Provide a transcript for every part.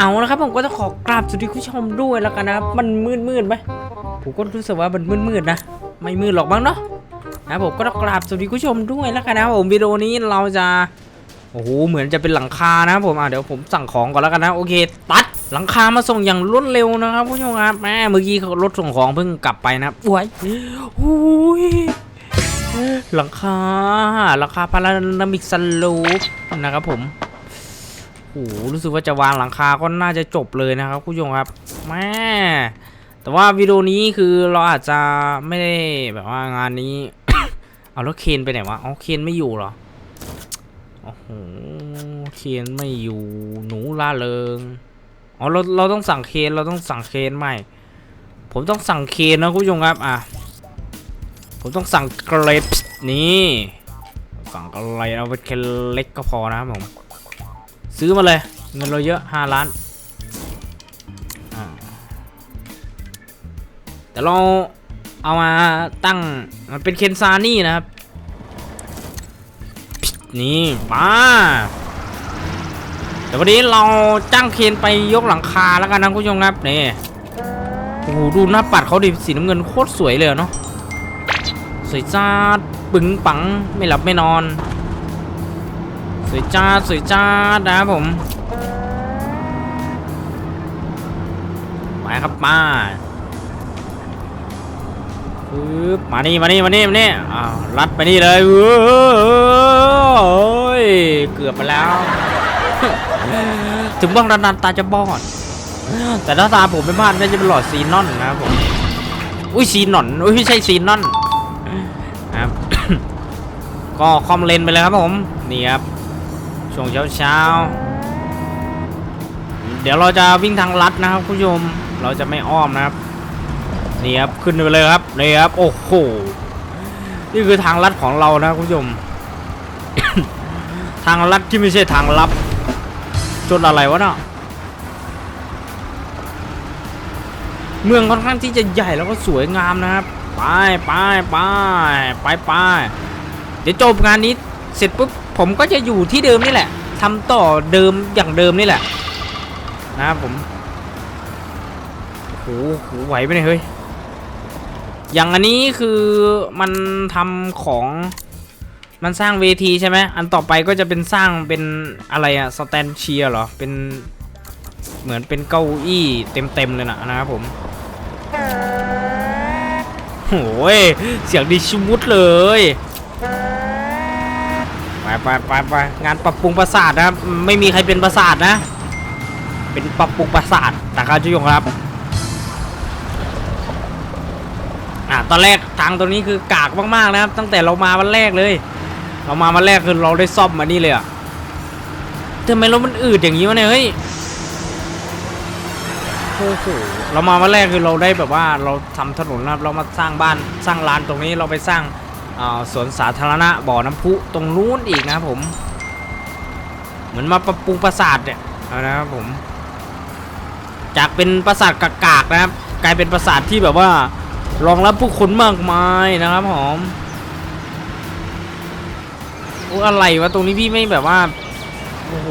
เอาละครับผมก็ต้องขอกราบสวัสดีคุณผู้ชมด้วยแล้วกันนะครับมันมืดมืดไหมผมก็รู้สึกว่ามันมืดมืดนะไม่มืดหรอกบ้างเนาะนะผมก็ต้องกราบสวัสดีคุณผู้ชมด้วยแล้วกันนะผมวิดีโอนี้เราจะโอ้โหเหมือนจะเป็นหลังคานะผมอะเดี๋ยวผมสั่งของก่อนแล้วกันนะโอเค ตัดหลังคามาส่งอย่างรวดเร็วนะครับคุณผู้ชมครับแม่เมื่อกี้รถส่งของเพิ่งกลับไปนะอ้ยอุ้ยหลังคาหลังคาพารานามิกสลูปนะครับผม โอ้รู้สึกว่าจะวางหลังคาก็น่าจะจบเลยนะครับคุณผู้ชมครับแม่แต่ว่าวิดีโอนี้คือเราอาจจะไม่ได้แบบว่างานนี้ เอาแล้วเคนไปไหนวะอ๋อเคนไม่อยู่เหรอโอ้โหเคนไม่อยู่หนูล่าเริงอ๋อเราเราต้องสั่งเคนเราต้องสั่งเคนใหม่ผมต้องสั่งเคนนะคุณผู้ชมครับอะผมต้องสั่งเกรปนี่สั่งอะไรเอาเป็นเคนเล็กก็พอนะครับผม ซื้อมาเลย เงินเราเยอะห้าล้าน แต่เราเอามาตั้งมันเป็นเคนซานี่นะครับ นี่ป้าแต่วันนี้เราจ้างเคนไปยกหลังคาแล้วกันนะคุณผู้ชมครับนี่โอ้โหดูหน้าปัดเขาดิสีน้ำเงินโคตรสวยเลยเนาะสวยจ้าดปึงปังไม่หลับไม่นอน สวยจ้าสวยจ้านะครับผมไปครับมาปึ๊บมานี่มานี่มานี่มานี่อ้าวรัดไปนี่เลยเว้ยเกือบไปแล้ว ถึงบ้างนานตาจะบอด แต่ถ้าตาผมไม่พลาดน่าจะเป็นหลอดซีนอนนะครับผมอุ้ยซีนอนอุ้ยไม่ใช่ซีนอนครับก็คอมเลนไปเลยครับผม นี่ครับ ช่วงเช้าเช้า เดี๋ยวเราจะวิ่งทางลัดนะครับคุณผู้ชม เราจะไม่อ้อมนะครับ นี่ครับขึ้นไปเลยครับนี่ครับ โอ้โห นี่คือทางลัดของเรานะคุณผู้ชม ทางลัดที่ไม่ใช่ทางลับ จนอะไรวะเนาะเมืองค่อนข้างที่จะใหญ่แล้วก็สวยงามนะครับ ไปไปไปไปไปเดี๋ยวจบงานนี้เสร็จปุ๊บ ผมก็จะอยู่ที่เดิมนี่แหละทำต่อเดิมอย่างเดิมนี่แหละ นะครับผมโอ้โหโหไหวไหมเนี่ยเฮ้ยอย่างอันนี้คือมันทำของมันสร้างเวทีใช่ไหมอันต่อไปก็จะเป็นสร้างเป็นอะไรอะสแตนเชียร์เหรอเป็นเหมือนเป็นเก้าอี้เต็มๆเลยนะนะครับผมโอ้ยเสียงดีชิมุดเลย ไปไปไปไปงานปรับปรุงปราสาทนะครับไม่มีใครเป็นปราสาทนะ เป็นปรับปรุงปราสาทนะครับจุยงครับอะตอนแรกทางตรงนี้คือกากมากๆนะครับ ตั้งแต่เรามาวันแรกเลย เรามาวันแรกคือเราได้ซ่อมมานี่เลยอะทำไมรถมันอืดอย่างนี้วะเนี่ยเฮ้ยโอ้โหเรามาวันแรกคือเราได้แบบว่าเราทำถนนนะครับเรามาสร้างบ้านสร้างลานตรงนี้เราไปสร้าง สวนสาธารณะบ่อน้ำพุตรงนู้นอีกนะครับผม เหมือนมาปรับปรุงปราสาทเนี่ยนะครับผม จากเป็นปราสาทกากๆนะครับ กลายเป็นปราสาทที่แบบว่ารองรับผู้คนมากมายนะครับผมโอ้อะไรวะตรงนี้พี่ไม่แบบว่าโอ้โห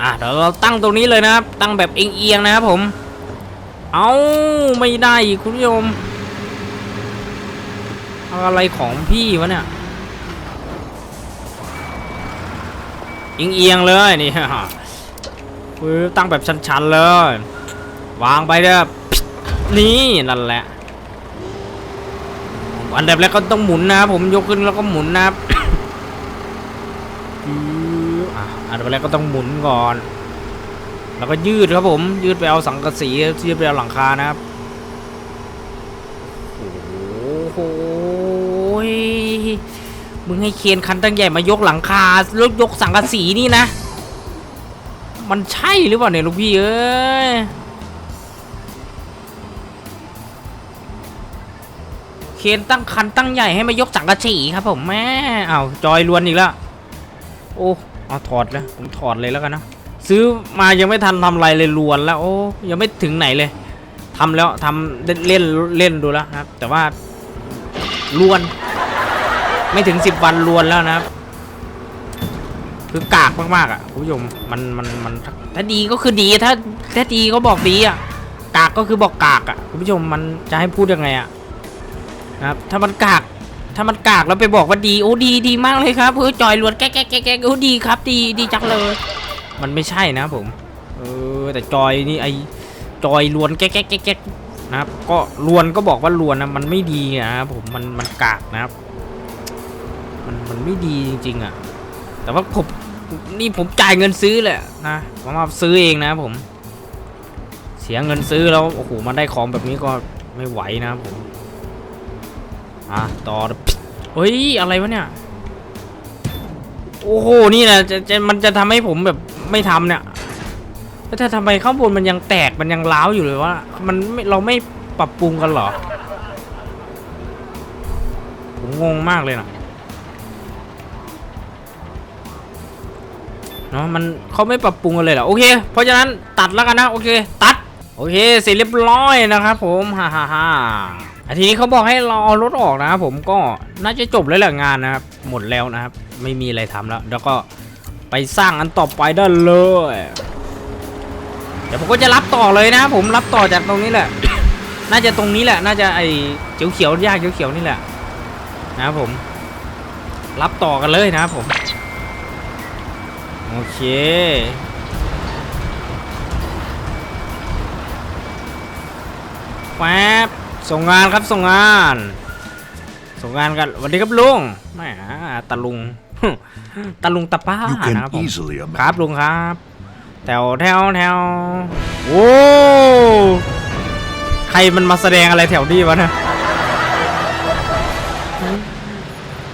อะเดี๋ยวเราตั้งตรงนี้เลยนะครับ ตั้งแบบเอียงๆนะครับผม เอาไม่ได้อีกคุณผู้ชมอะไรของพี่วะเนี่ยเอียงๆเลยนี่ปึ๊บตั้งแบบชันๆเลย วางไปเด้อนี่นั่นแหละอันดับแรกก็ต้องหมุนนะผมยกขึ้นแล้วก็หมุนนะอะอันดับแรกก็ต้องหมุนก่อน แล้วก็ยืดครับผมยืดไปเอาสังกะสียืดไปเอาหลังคานะครับโอ้โหมึงให้เคียนคันตั้งใหญ่มายกหลังคาแล้วยกสังกะสีนี่นะ มันใช่หรือเปล่าเนี่ยลูกพี่เอ้ยเคียนตั้งคันตั้งใหญ่ให้มายกสังกะสีครับผมแม่เอาจอยลวนอีกแล้วโอ้เอาถอดแล้วผมถอดเลยแล้วกันนะ ซื้อมายังไม่ทันทำอะไรเลยล้วนแล้วโอ้ยังไม่ถึงไหนเลยทำแล้วทำเล่นเล่นเล่นดูแล้วครับ แต่ว่าล้วน ไม่ถึงสิบวันลวนแล้วนะครับ คือกากมากๆอะคุณผู้ชมมันมันมันถ้าดีก็คือดีถ้าถ้าดีก็บอกดีอะกากก็คือบอกกากอะคุณผู้ชมมันจะให้พูดยังไงอะนะครับ ถ้ามันกากถ้ามันกากแล้วไปบอกว่าดีโอ้ดีดีมากเลยครับเฮ้จอยล้วนแก๊กแก๊กแก๊กแก๊กโอ้ดีครับ ดีดีจังเลย มันไม่ใช่นะผม เออแต่จอยนี่ไอจอยล้วนแก๊กแก๊กแก๊กนะครับ ก็ล้วนก็บอกว่าล้วนนะมันไม่ดีนะครับผมมันมันกากนะครับ มันมันไม่ดีจริงๆอะ แต่ว่าผมนี่ผมจ่ายเงินซื้อแหละนะผมมาซื้อเองนะผม เสียเงินซื้อแล้วโอ้โหมาได้ของแบบนี้ก็ไม่ไหวนะครับผมอะต่อเฮ้ยอะไรวะเนี่ยโอ้โหนี่นะจะจะมันจะทำให้ผมแบบ ไม่ทำเนี่ยแล้วถ้าทำไมข้างบนมันยังแตกมันยังร้าวอยู่เลยวะมันเราไม่ปรับปรุงกันหรอ ผมงงมากเลยนะเนาะมันเขาไม่ปรับปรุงกันเลยเหรอโอเค เพราะฉะนั้นตัดแล้วกันนะโอเค ตัดโอเคเสร็จเรียบร้อยนะครับผมฮ่าฮ่าฮ่าอะทีนี้เขาบอกให้เราเอารถออกนะครับผมก็น่าจะจบแล้วแหละงานนะครับหมดแล้วนะครับ ไม่มีอะไรทำแล้ว แล้วก็ ไปสร้างอันต่อไปได้เลย เดี๋ยวผมก็จะรับต่อเลยนะ ผมรับต่อจากตรงนี้แหละ น่าจะตรงนี้แหละ น่าจะไอ้เขียวเขียวๆยากเขียวเขียวๆนี่แหละ นะผม รับต่อกันเลยนะผม โอเคแป๊บส่งงานครับส่งงาน ส่งงานกันสวัสดีครับลุงแหมตาลุงตาลุงตาป้า You นะครับ can ผม easily ค imagine. รับลุงครับแถวแถวแถวโอ้ใครมันมาแสดงอะไรแถวนี้วะเนะ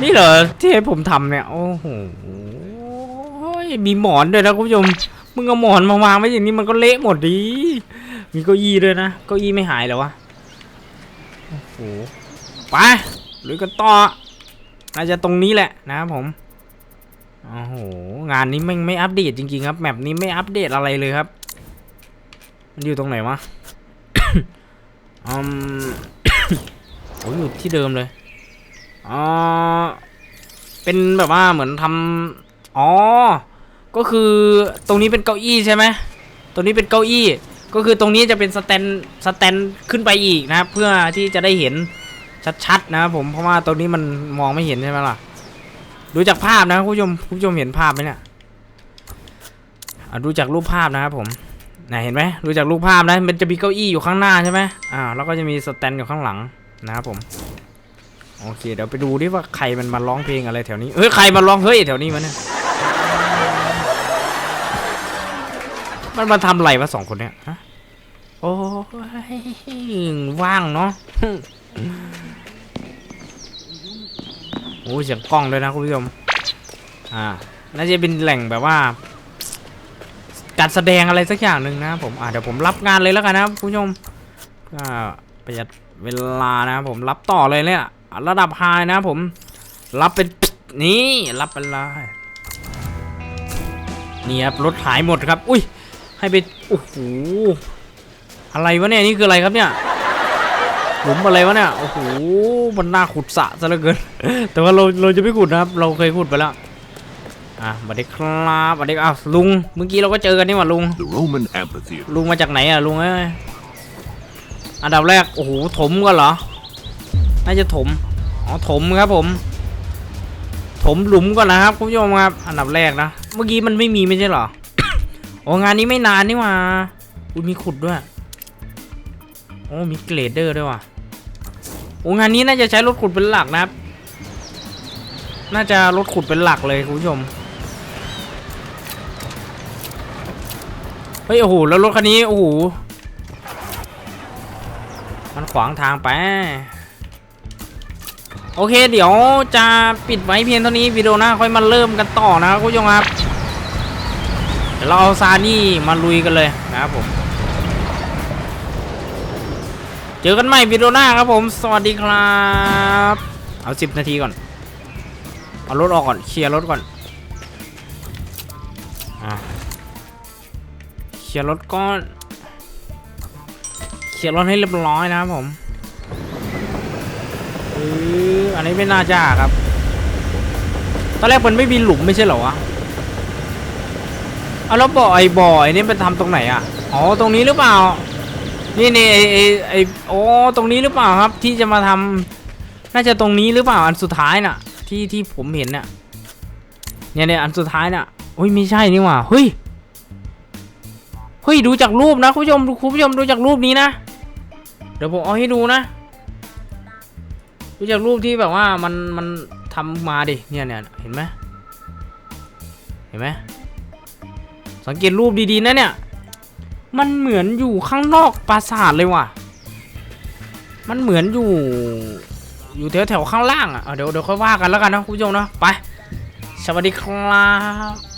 นี่เหรอที่ให้ผมทำเนี่ย โอ้โหมีหมอนด้วยนะคุณผู้ชมมึงเอาหมอนมาวางไว้อย่างนี้มันก็เละหมดดี มีเก้าอี้ด้วยนะเก้าอี้ไม่หายเหรอวะโอ้โหไป ลุยกันต่อน่าจะตรงนี้แหละนะครับผมโอ้โหงานนี้ไม่ไม่อัปเดตจริงๆครับแมปนี้ไม่อัปเดตอะไรเลยครับ มันอยู่ตรงไหนวะอืมโอ้ยอยู่ที่เดิมเลยอ๋อเป็นแบบว่าเหมือนทำอ๋อ ก็คือตรงนี้เป็นเก้าอี้ใช่ไหมตรงนี้เป็นเก้าอี้ ก็คือตรงนี้จะเป็นสแตนสแตนขึ้นไปอีกนะครับ เพื่อที่จะได้เห็น ชัดๆนะครับผมเพราะว่าตรงนี้มันมองไม่เห็นใช่ไหมล่ะดูจากภาพนะคุณผู้ชมคุณผู้ชมเห็นภาพไหมเนี่ยอะดูจากรูปภาพนะครับผมไหนเห็นไหมดูจากรูปภาพนะมันจะมีเก้าอี้อยู่ข้างหน้าใช่ไหมอ่าแล้วก็จะมีสแตนอยู่ข้างหลังนะครับผมโอเค เดี๋ยวไปดูดิว่าใครมันมาร้องเพลงอะไรแถวนี้เฮ้ยใครมาร้องเฮ้ยแถวนี้วะเนี่ยมันมาทำอะไรวะสองคนเนี่ยฮะ โอ้ยว่างเนาะโอ้ยเสียงกล้องด้วยนะคุณผู้ชมอ่าน่าจะเป็นแหล่งแบบว่า การแสดงอะไรสักอย่างหนึ่งนะผมอ่าเดี๋ยวผมรับงานเลยแล้วกันนะคุณผู้ชมก็ประหยัดเวลานะผมรับต่อเลยเนี่ยระดับไฮนะผมรับเป็นนี่รับไปเลยนี่ครับรถหายหมดครับ อุ้ยให้ไปโอ้โห อะไรวะเนี่ยนี่คืออะไรครับเนี่ยหลุมอะไรวะเนี่ยโอ้โหมันน่าขุดสระซะเหลือเกิน แต่ว่าเราเราจะไม่ขุดนะครับ เราเคยขุดไปแล้วอะสวัสดีครับสวัสดีครับอ้าวลุงเมื่อกี้เราก็เจอกันนี่หว่าลุง The Roman amphitheater. ลุงมาจากไหนอะลุงเอ้ยอันดับแรกโอ้โหถมกันเหรอน่าจะถมอ๋อถมครับผมถมหลุมก่อนนะครับคุณผู้ชมครับอันดับแรกนะ เมื่อกี้มันไม่มีไม่ใช่เหรอโอ้งานนี้ไม่นานนี่หว่าอุ้ยมีขุดด้วย โอ้มีเกรดเดอร์ด้วยว่ะโอ้งานนี้น่าจะใช้รถขุดเป็นหลักนะครับ น่าจะรถขุดเป็นหลักเลยคุณผู้ชมเฮ้ยโอ้โหแล้วรถคันนี้โอ้โหมันขวางทางไปโอเค เดี๋ยวจะปิดไว้เพียงเท่านี้วิดีโอหน้าค่อยมาเริ่มกันต่อนะคุณผู้ชมครับเดี๋ยวเราเอาซานี่มาลุยกันเลยนะครับผม เจอกันใหม่วิดีโอหน้าครับผม สวัสดีครับ เอาสิบนาทีก่อน เอารถออกก่อน เคลียร์รถก่อนอเคลียร์รถก่อนเคลียร์รถให้เรียบร้อยนะครับผมอออันนี้ไม่น่าจะครับ ตอนแรกมันไม่มีหลุมไม่ใช่เหรอวะเอาแล้วบ่อไอ้บ่อไอ้นี่มันทำตรงไหนอะ อ๋อ ตรงนี้หรือเปล่า นี่นี่ไอไอไอโอ้ตรงนี้หรือเปล่าครับ ที่จะมาทำน่าจะตรงนี้หรือเปล่าอันสุดท้ายน่ะ ที่ที่ผมเห็นน่ะเนี่ยเนี่ยอันสุดท้ายน่ะเฮ้ยไม่ใช่นี่หว่าเฮ้ยเฮ้ยดูจากรูปนะคุณผู้ชมคุณผู้ชมดูจากรูปนี้นะ เดี๋ยวผมเอาให้ดูนะดูจากรูปที่แบบว่ามันมันทำมาดิเนี่ยเนี่ยเห็นไหมเห็นไหมสังเกตรูปดีๆนะเนี่ย มันเหมือนอยู่ข้างนอกปราสาทเลยว่ะ มันเหมือนอยู่ อยู่แถวแถวข้างล่างอะเอาเดี๋ยวเดี๋ยวค่อยว่ากันแล้วกันนะคุณผู้ชมนะไป สวัสดีครับ